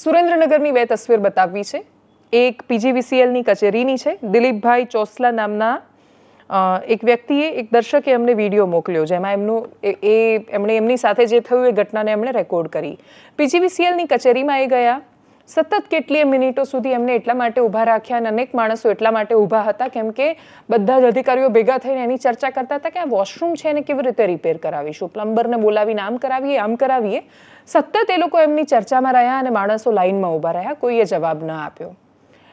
સુરેન્દ્રનગરની બે તસવીર બતાવવી છે. એક પીજીવીસીએલની કચેરીની છે. દિલીપભાઈ ચોસલા નામના એક વ્યક્તિએ, એક દર્શકે એમને વીડિયો મોકલ્યો જેમાં એમનું, એ એમણે એમની સાથે જે થયું એ ઘટનાને એમણે રેકોર્ડ કરી. પીજીવીસીએલની કચેરીમાં એ ગયા. સતત કેટલીય મિનિટો સુધી એમને એટલા માટે ઊભા રાખ્યા અને અનેક માણસો એટલા માટે ઊભા હતા, કેમ કે બધા જ અધિકારીઓ ભેગા થઈને એની ચર્ચા કરતા હતા કે આ વોશરૂમ છે એને કેવી રીતે રિપેર કરાવીશું? પ્લમ્બરને બોલાવીને આમ કરાવીએ આમ કરાવીએ. સતત એ લોકો એમની ચર્ચામાં રહ્યા અને માણસો લાઇનમાં ઊભા રહ્યા, કોઈએ જવાબ ન આપ્યો.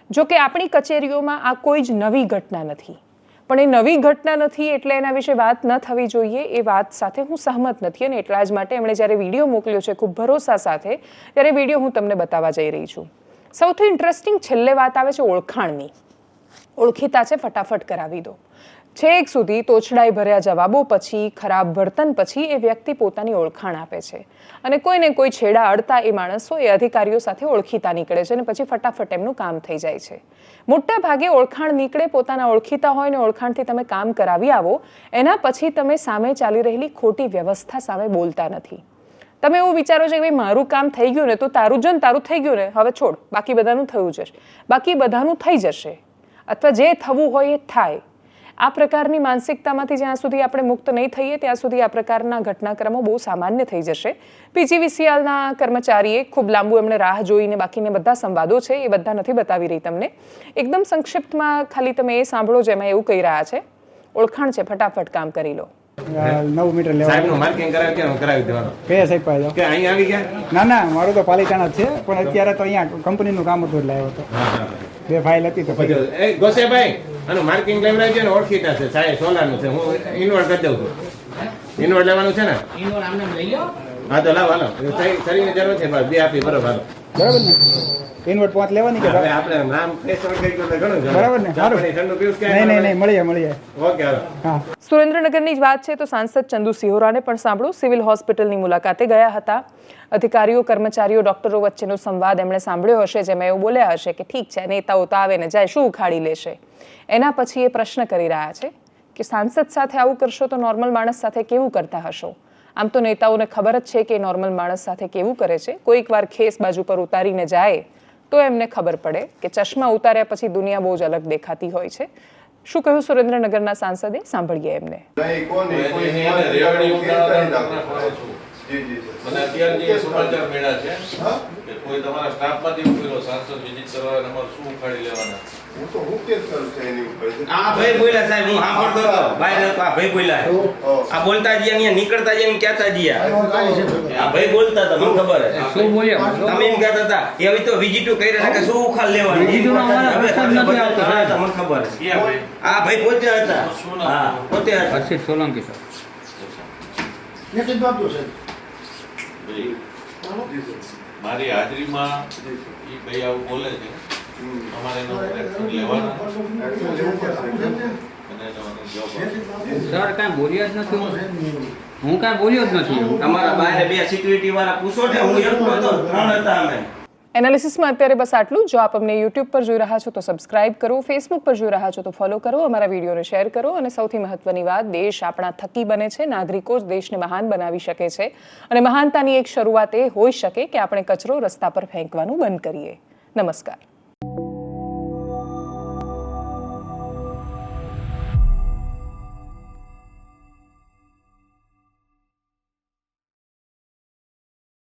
જો કે આપણી કચેરીઓમાં આ કોઈ જ નવી ઘટના નથી. પણ એ નવી ઘટના નથી એટલે એના વિશે વાત ન થવી જોઈએ, એ વાત સાથે હું સહમત નથી અને એટલા જ માટે એમણે જ્યારે વીડિયો મોકલ્યો છે ખૂબ ભરોસા સાથે, ત્યારે વીડિયો હું તમને બતાવવા જઈ રહી છું. સૌથી ઇન્ટરેસ્ટિંગ છેલ્લે વાત આવે છે ઓળખાણની. ઓળખીતા છે, ફટાફટ કરાવી દો. છેક સુધી તોછડાઈ ભર્યા જવાબો પછી, ખરાબ વર્તન પછી એ વ્યક્તિ પોતાની ઓળખાણ આપે છે. અને કોઈને કોઈ છેડા અડતા એ માણસો એ અધિકારીઓ સાથે ઓળખીતા નીકળે છે અને પછી ફટાફટ એમનું કામ થઈ જાય છે. મોટા ભાગે ઓળખાણ નીકળે પોતાના ઓળખીતા હોય ને ઓળખાણથી તમે કામ કરાવી આવો, એના પછી તમે સામે ચાલી રહેલી ખોટી વ્યવસ્થા સામે બોલતા નથી. તમે એવું વિચારો છો કે ભાઈ મારું કામ થઈ ગયું ને તો તારું જો ને તારું થઈ ગયું ને, હવે છોડ, બાકી બધાનું થયું જશે બાકી બધાનું થઈ જશે. અથવા જે થવું હોય એ થાય. આ પ્રકારની માનસિકતામાંથી જ્યાં સુધી આપણે મુક્ત નહીં થઈએ ત્યાં સુધી આ પ્રકારના ઘટનાક્રમો બહુ સામાન્ય થઈ જશે. પીજીવીસીએલના કર્મચારીએ ખૂબ લાંબુ એમણે રાહ જોઈને બાકીને બધા સંવાદો છે એ બધા નથી બતાવી રહી તમને. એકદમ સંક્ષિપ્તમાં ખાલી તમે એ સાંભળો જેમાં એવું કહી રહ્યા છે. ઓળખાણ છે ફટાફટ કામ કરી લો. નવ મીટર લેવા સાહેબનું માર્કિંગ કરાવી કે કરાવી દેવાનું? કયા સાહેબ પાસે કે અહીં આવી ગયા? ના ના મારું તો પાલિતાણા છે પણ અત્યારે તો અહીંયા કંપનીનું કામ હતું એટલે આવ્યો હતો. બે ફાઇલ હતી તો એ ગોસેભાઈ આનું માર્કિંગ લેવડાવી છે ને ઓળખીતા છે. સાહેબ સોલારનું છે. હું ઇન્વર્ટ કરી દઉં છું. ઇન્વર્ટ લેવાનું છે ને? હા તો લાવ હાલો. શરી- શરીરની જરૂર છે બસ બે આપી બરોબર હાલો. બરાબર ને? ઇન્વર્ટ પાંચ લેવાની કે હવે આપણે નામ ફેસ થઈ ગયું ઘણું બરાબર ને? સારું. ઠંડુ પીવું નહીં? નહીં નહીં મળીએ મળીએ. ઓકે હાલો. હા. સુરેન્દ્રનગરની જ વાત છે તો સાંસદ ચંદુ સિહોરાને પણ સાંભળો. સિવિલ હોસ્પિટલની મુલાકાતે ગયા હતા. અધિકારીઓ, કર્મચારીઓ, ડોક્ટરો વચ્ચેનો સંવાદ એમણે સાંભળ્યો હશે, જેમાં એવું બોલ્યા હશે કે ઠીક છે, નેતાઓ તો આવે ને જાય, શું ઉખાડી લેશે? એના પછી એ પ્રશ્ન કરી રહ્યા છે કે સાંસદ સાથે આવું કરશો તો નોર્મલ માણસ સાથે કેવું કરતા હશો? આમ તો નેતાઓને ખબર જ છે કે નોર્મલ માણસ સાથે કેવું કરે છે. કોઈક વાર ખેસ બાજુ પર ઉતારીને જાય તો એમને ખબર પડે કે ચશ્મા ઉતાર્યા પછી દુનિયા બહુ જ અલગ દેખાતી હોય છે. શું કહ્યું સુરેન્દ્રનગરના સાંસદે? સાંભળીએ એમને. છું. જી જી. સર. અત્યારે જે સમાચાર મળ્યા છે કે કોઈ તમારા સ્ટાફમાંથી ઉકેલો સાંસદ વિઝિટ કરવા નંબર શું ઉખાડી લેવાના? હું તો હું કેસ કરું છું એની ઉપર? આ ભાઈ બોલ્યા સાહેબ હું સાંભળતો હતો. બહાર હતો આ ભાઈ બોલ્યા. આ બોલતા અહીંયા નીકળતા ગયા ને કહેતા ગયા આ ભાઈ બોલતા હતા મને ખબર હે. શું બોલ્યા? તમે એમ કહેતા હતા કે હવે તો વિઝિટો કરી રહ્યા કે શું ઉખાડ લેવાનું? વિઝિટોનો અમારે હવે પ્રશ્ન નથી આવતો, મને ખબર આ ભાઈ પોતે હતા. હા પોતે હતા. હર્ષિત સોલંકી ભાઈ, જી સર. મારી હાજરીમાં એ ભાઈ આવું બોલે છે અમારે એનો એક્શન લેવાનો. સર કાંઈ બોલ્યો જ નથી હું. હું કાંઈ બોલ્યો જ નથી તમારા બહાર બે સિક્યુરિટી વાળા પૂછો ને હું એકલો હતો ત્રણ હતા અમે એનાલિસિસમાં અત્યારે બસ આટલું જો. આપ અમને યુટ્યુબ પર જોઈ રહ્યા છો તો સબસ્ક્રાઇબ કરો ફેસબુક પર જોઈ રહ્યા છો તો ફોલો કરો, અમારા વિડીયોને શેર કરો અને સૌથી મહત્વની વાત, દેશ આપણા થકી બને છે, નાગરિકો જ દેશને મહાન બનાવી શકે છે. અને મહાનતાની એક શરૂઆત એ હોઈ શકે કે આપણે કચરો રસ્તા પર ફેંકવાનું બંધ કરીએ. નમસ્કાર.